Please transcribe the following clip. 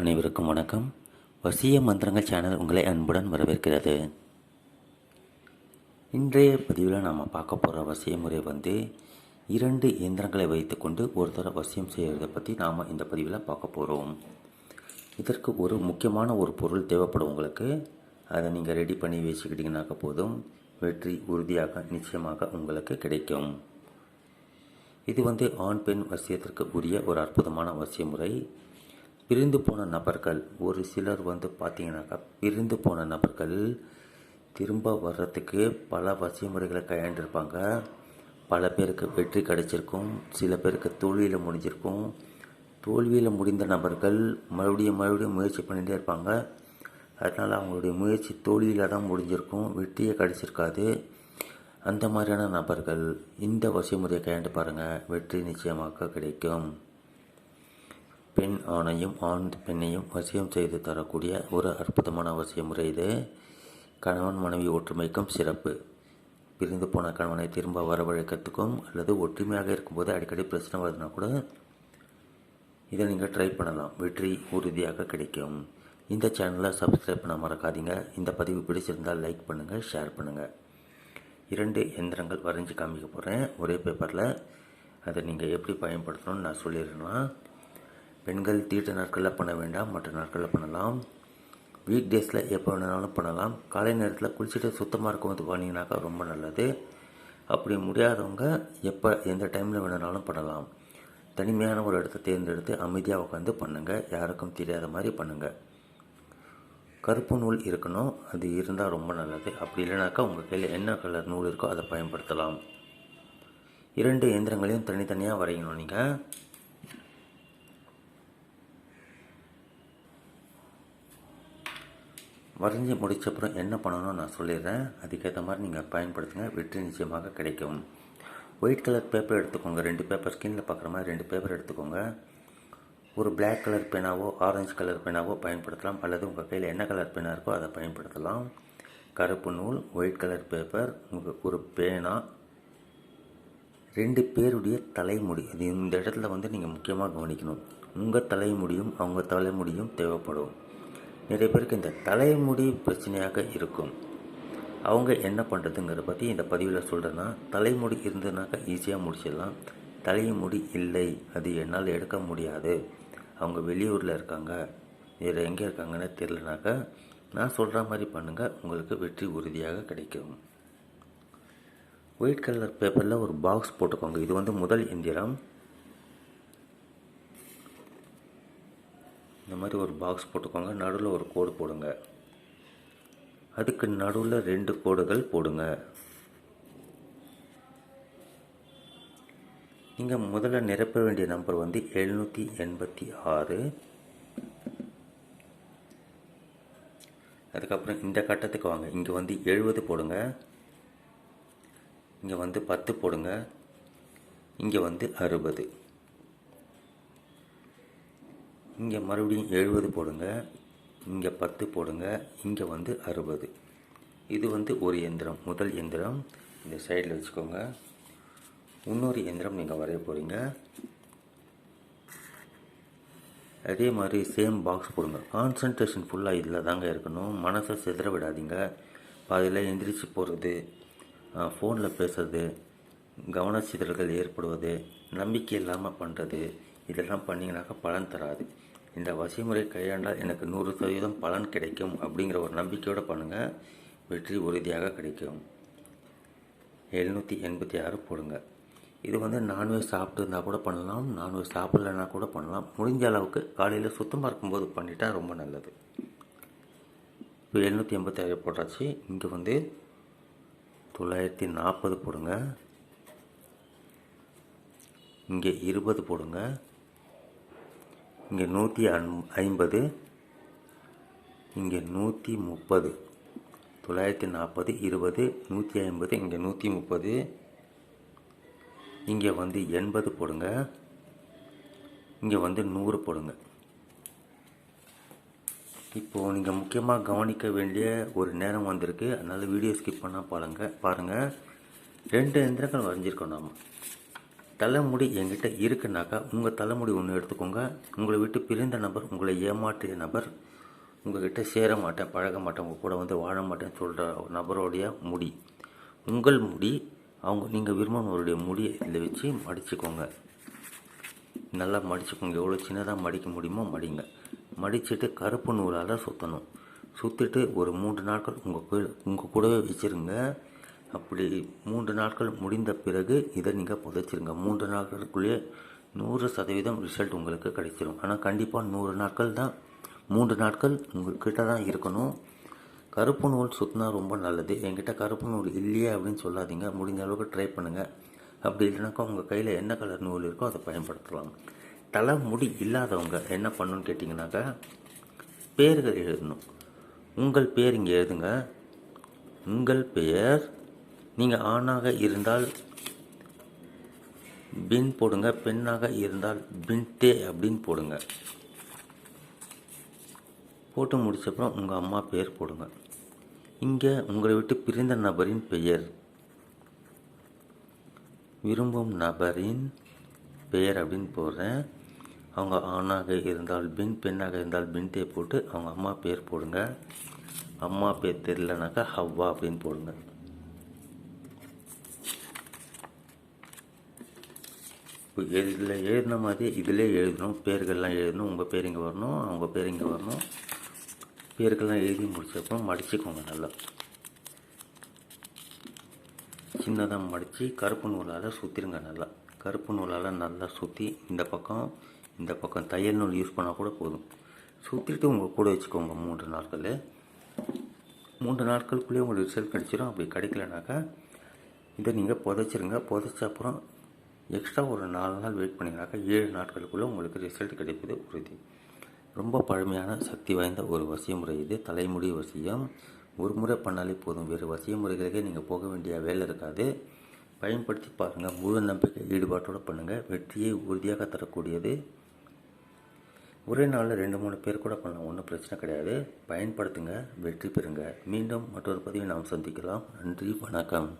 அனைவருக்கும் வணக்கம். வசிய மந்திரங்கள் சேனல் உங்களை அன்புடன் வரவேற்கிறது. இன்றைய பதிவில் நாம் பார்க்க போகிற வசிய முறை வந்து இரண்டு இயந்திரங்களை வைத்துக்கொண்டு ஒருத்தர வசியம் செய்கிறத பற்றி நாம் இந்த பதிவில் பார்க்க போகிறோம் இதற்கு ஒரு முக்கியமான ஒரு பொருள் தேவைப்படும் உங்களுக்கு. அதை நீங்கள் ரெடி பண்ணி வச்சுக்கிட்டிங்கனாக்க போதும். வெற்றி உறுதியாக நிச்சயமாக உங்களுக்கு கிடைக்கும். இது வந்து ஆண் பெண் வசியத்திற்கு உரிய ஒரு அற்புதமான வசிய முறை. பிரிந்து போன நபர்கள் ஒரு சிலர் வந்து பார்த்தீங்கன்னாக்கா பிரிந்து போன நபர்கள் திரும்ப வர்றதுக்கு பல வசிமுறைகளை கையாண்டிருப்பாங்க. பல பேருக்கு வெற்றி கிடைச்சிருக்கும் சில பேருக்கு தோல்வியில் முடிஞ்சிருக்கும். தோல்வியில் முடிந்த நபர்கள் மறுபடியும் மறுபடியும் முயற்சி பண்ணிகிட்டே இருப்பாங்க. அதனால் அவங்களுடைய முயற்சி தோல்வியில் தான் முடிஞ்சிருக்கும் வெற்றியே கிடச்சிருக்காது. அந்த மாதிரியான நபர்கள் இந்த வசிமுறையை கையாண்டு பாருங்கள் வெற்றி நிச்சயமாக கிடைக்கும். பெண் ஆணையும் ஆண் பெண்ணையும் வசியம் செய்து தரக்கூடிய ஒரு அற்புதமான அவசிய முறை இது. கணவன் மனைவி ஒற்றுமைக்கும் சிறப்பு. பிரிந்து போன கணவனை திரும்ப வரவழைக்கிறதுக்கும் அல்லது ஒற்றுமையாக இருக்கும்போது அடிக்கடி பிரச்சனை வருதுன்னா கூட இதை நீங்கள் ட்ரை பண்ணலாம். வெற்றி உறுதியாக கிடைக்கும். இந்த சேனலை சப்ஸ்கிரைப் பண்ண மறக்காதீங்க. இந்த பதிவு பிடிச்சிருந்தால் லைக் பண்ணுங்கள் ஷேர் பண்ணுங்கள் இரண்டு எந்திரங்கள் வரைஞ்சி காமிக்க போகிறேன் ஒரே பேப்பரில் அதை நீங்கள் எப்படி பயன்படுத்தணும்னு நான் சொல்லிடுறேன்னா பெண்கள் தீர்த்த நாட்களில் பண்ண வேண்டாம் மற்ற நாட்களில் பண்ணலாம். வீக் டேஸில் எப்போ வேணாலும் பண்ணலாம். காலை நேரத்தில் குளிச்சுட்டு சுத்தமாக இருக்கும் போது பண்ணிங்கனாக்கா ரொம்ப நல்லது. அப்படி முடியாதவங்க எப்போ எந்த டைமில் வேணுனாலும் பண்ணலாம். தனிமையான ஒரு இடத்த தேர்ந்தெடுத்து அமைதியாக உட்காந்து பண்ணுங்கள் யாருக்கும் தெரியாத மாதிரி பண்ணுங்கள் கருப்பு நூல் இருக்கணும். அது இருந்தால் ரொம்ப நல்லது. அப்படி இல்லைனாக்கா உங்கள் கையில் என்ன கலர் நூல் இருக்கோ அதை பயன்படுத்தலாம். இரண்டு இயந்திரங்களையும் தனித்தனியாக வரையணும் நீங்கள் வரைஞ்சி முடித்தப்புறம் என்ன பண்ணணும்னு நான் சொல்லிடுறேன். அதுக்கேற்ற மாதிரி நீங்கள் பயன்படுத்துங்க. வெற்றி நிச்சயமாக கிடைக்கும். ஒயிட் கலர் பேப்பர் எடுத்துக்கோங்க. ரெண்டு பேப்பர் ஸ்கின்னில் பார்க்குற மாதிரி ரெண்டு பேப்பர் எடுத்துக்கோங்க. ஒரு பிளாக் கலர் பேனாவோ ஆரஞ்சு கலர் பேனாவோ பயன்படுத்தலாம். அல்லது உங்கள் கையில் என்ன கலர் பேனா இருக்கோ அதை பயன்படுத்தலாம். கருப்பு நூல் ஒயிட் கலர் பேப்பர் உங்கள் ஒரு பேனா ரெண்டு பேருடைய தலைமுடி. இது இந்த இடத்துல வந்து நீங்கள் முக்கியமாக கவனிக்கணும். உங்கள் தலைமுடியும் அவங்க தலைமுடியும் தேவைப்படும். நிறைய பேருக்கு இந்த தலைமுடி பிரச்சனையாக இருக்கும். அவங்க என்ன பண்ணுறதுங்கிறத பற்றி இந்த பதிவில் சொல்கிறேன்னா தலைமுடி இருந்ததுனாக்கா ஈஸியாக முடிச்சிடலாம். தலைமுடி இல்லை. அது என்னால் எடுக்க முடியாது. அவங்க வெளியூரில் இருக்காங்க. வேறு எங்கே இருக்காங்கன்னு தெரிலனாக்கா நான் சொல்கிற மாதிரி பண்ணுங்கள் உங்களுக்கு வெற்றி உறுதியாக கிடைக்கும். ஒயிட் கலர் பேப்பரில் ஒரு பாக்ஸ் போட்டுக்கோங்க. இது வந்து முதல் எந்திரம் இந்த மாதிரி ஒரு பாக்ஸ் போட்டுக்கோங்க. நடுவில் ஒரு கோடு போடுங்க. அதுக்கு நடுவில் ரெண்டு கோடுகள் போடுங்க. நீங்கள் முதல்ல நிரப்ப வேண்டிய நம்பர் வந்து எழுநூற்றி எண்பத்தி ஆறு. அதுக்கப்புறம் இந்த கட்டத்துக்கு வாங்க. இங்கே வந்து எழுபது போடுங்க. இங்கே வந்து பத்து போடுங்க. இங்கே வந்து அறுபது. இங்கே மறுபடியும் எழுபது போடுங்க. இங்கே பத்து போடுங்க. இங்கே வந்து அறுபது. இது வந்து ஒரு எந்திரம் முதல் எந்திரம். இந்த சைடில் வச்சுக்கோங்க. இன்னொரு எந்திரம் நீங்கள் வரைய போகிறீங்க அதே மாதிரி சேம் பாக்ஸ் போடுங்க. கான்சன்ட்ரேஷன் ஃபுல்லாக இதில் தாங்க இருக்கணும். மனசை சிதற விடாதீங்க. பாதியில் எந்திரிச்சு போகிறது ஃபோனில் பேசுறது கவனச்சிதறல்கள் ஏற்படுவது நம்பிக்கை இல்லாமல் பண்ணுறது இதெல்லாம் பண்ணிங்கனாக்கா பலன் தராது. இந்த வசிமுறை கையாண்டால் எனக்கு நூறு சதவீதம் பலன் கிடைக்கும் அப்படிங்கிற ஒரு நம்பிக்கையோடு பண்ணுங்கள் வெற்றி உறுதியாக கிடைக்கும். எழுநூற்றி எண்பத்தி ஆறு போடுங்க. இது வந்து நான்வெஜ் சாப்பிட்டு இருந்தால் கூட பண்ணலாம். நான்வெஜ் சாப்பிட்லன்னா கூட பண்ணலாம். முடிஞ்ச அளவுக்கு காலையில் சுத்தமாக இருக்கும்போது பண்ணிட்டால் ரொம்ப நல்லது. இப்போ எழுநூற்றி எண்பத்தாறு போட்டாச்சு. இங்கே வந்து தொள்ளாயிரத்தி நாற்பது போடுங்க. இங்கே இருபது போடுங்க. இங்கே நூற்றி அன் ஐம்பது இங்கே நூற்றி முப்பது தொள்ளாயிரத்தி நாற்பது இருபது நூற்றி ஐம்பது இங்கே நூற்றி முப்பது இங்கே வந்து எண்பது போடுங்க இங்கே வந்து நூறு போடுங்க. இப்போது நீங்கள் முக்கியமாக கவனிக்க வேண்டிய ஒரு நேரம் வந்திருக்கு. அதனால் வீடியோ ஸ்கிப் பண்ணால் பாருங்கள் பாருங்கள் ரெண்டு எந்திரங்கள் வரைஞ்சிருக்கோம் நாம். தலைமுடி என்கிட்ட இருக்குனாக்கா உங்கள் தலைமுடி ஒன்று எடுத்துக்கோங்க. உங்களை விட்டு பிரிந்த நபர் உங்களை ஏமாற்றிய நபர் உங்கள்கிட்ட சேர மாட்டேன் பழக மாட்டேன் உங்கள் கூட வந்து வாழ மாட்டேன்னு சொல்கிற நபருடைய முடி. உங்கள் முடி அவங்க நீங்கள் விரும்பினவருடைய முடியை இதில் வச்சு மடிச்சுக்கோங்க. நல்லா மடிச்சுக்கோங்க. எவ்வளோ சின்னதாக மடிக்க முடியுமோ மடிங்க. மடிச்சுட்டு கருப்பு நூலால் சுற்றணும் சுற்றிட்டு ஒரு மூன்று நாட்கள் உங்கள் உங்கள் கூடவே வச்சுருங்க. அப்படி மூன்று நாட்கள் முடிந்த பிறகு இதை நீங்கள் புதைச்சிருங்க. மூன்று நாட்களுக்குள்ளேயே நூறு சதவீதம் ரிசல்ட் உங்களுக்கு கிடைச்சிரும். ஆனால் கண்டிப்பாக நூறு நாட்கள் தான். மூன்று நாட்கள் உங்கள்கிட்ட தான் இருக்கணும். கருப்பு நூல் சுற்றினா ரொம்ப நல்லது. என்கிட்ட கருப்பு நூல் இல்லையே அப்படின்னு சொல்லாதீங்க. முடிஞ்ச அளவுக்கு ட்ரை பண்ணுங்கள் அப்படி இல்லைனாக்கா உங்கள் கையில் என்ன கலர் நூல் இருக்கோ அதை பயன்படுத்தலாம். தலை முடி இல்லாதவங்க என்ன பண்ணணும்னு கேட்டிங்கனாக்கா பேர்கள் எழுதணும். உங்கள் பேர் இங்கே எழுதுங்க. உங்கள் பெயர் நீங்கள் ஆணாக இருந்தால் பின் போடுங்க பெண்ணாக இருந்தால் பின்தே அப்படின்னு போடுங்க. போட்டு முடிச்சப்புறம் உங்கள் அம்மா பெயர் போடுங்க. இங்கே உங்களை விட்டு பிரிந்த நபரின் பெயர். விரும்பும் நபரின் பெயர் அப்படின்னு போடுறேன். அவங்க ஆணாக இருந்தால் பின் பெண்ணாக இருந்தால் பின்தே போட்டு அவங்க அம்மா பேர் போடுங்க. அம்மா பேர் தெரியலனாக்கா ஹவ்வா அப்படின்னு போடுங்க. இப்போ இதில் எழுதின மாதிரி இதிலே எழுதணும். பேர்கள்லாம் எழுதணும். உங்கள் பேர் இங்கே வரணும். அவங்க பேர் இங்கே வரணும். பேர்கள்லாம் எழுதி முடிச்சப்பறம் மடிச்சுக்கோங்க நல்லா. சின்னதாக மடித்து கருப்பு நூலால் சுற்றிருங்க நல்லா. கருப்பு நூலால் நல்லா சுற்றி இந்த பக்கம் இந்த பக்கம் தையல் நூல் யூஸ் பண்ணால் கூட போதும். சுற்றிட்டு உங்கள் கூட வச்சுக்கோங்க மூன்று நாட்கள். மூன்று நாட்களுக்குள்ளேயே உங்களுக்கு ரிசல்ட் கிடச்சிரும். அப்படி கிடைக்கலனாக்கா இதை நீங்கள் புதைச்சிருங்க. புதைச்ச அப்புறம் எக்ஸ்ட்ரா ஒரு நாலு நாள் வெயிட் பண்ணிங்கனாக்கா ஏழு நாட்களுக்குள்ளே உங்களுக்கு ரிசல்ட் கிடைப்பது உறுதி. ரொம்ப பழமையான சக்தி வாய்ந்த ஒரு வசிய முறை இது. தலைமுடி வசியம். ஒரு முறை பண்ணாலே போதும். வேறு வசிய முறைகளுக்கே நீங்கள் போக வேண்டிய வேலை இருக்காது. பயன்படுத்தி பாருங்கள் முழு நம்பிக்கை ஈடுபாட்டோடு பண்ணுங்கள் வெற்றியை உறுதியாக தரக்கூடியது. ஒரே நாளில் ரெண்டு மூணு பேர் கூட பண்ணலாம். ஒன்றும் பிரச்சனை கிடையாது. பயன்படுத்துங்க. வெற்றி பெறுங்க. மீண்டும் மற்றொரு பதிவை நாம் சந்திக்கலாம். நன்றி. வணக்கம்.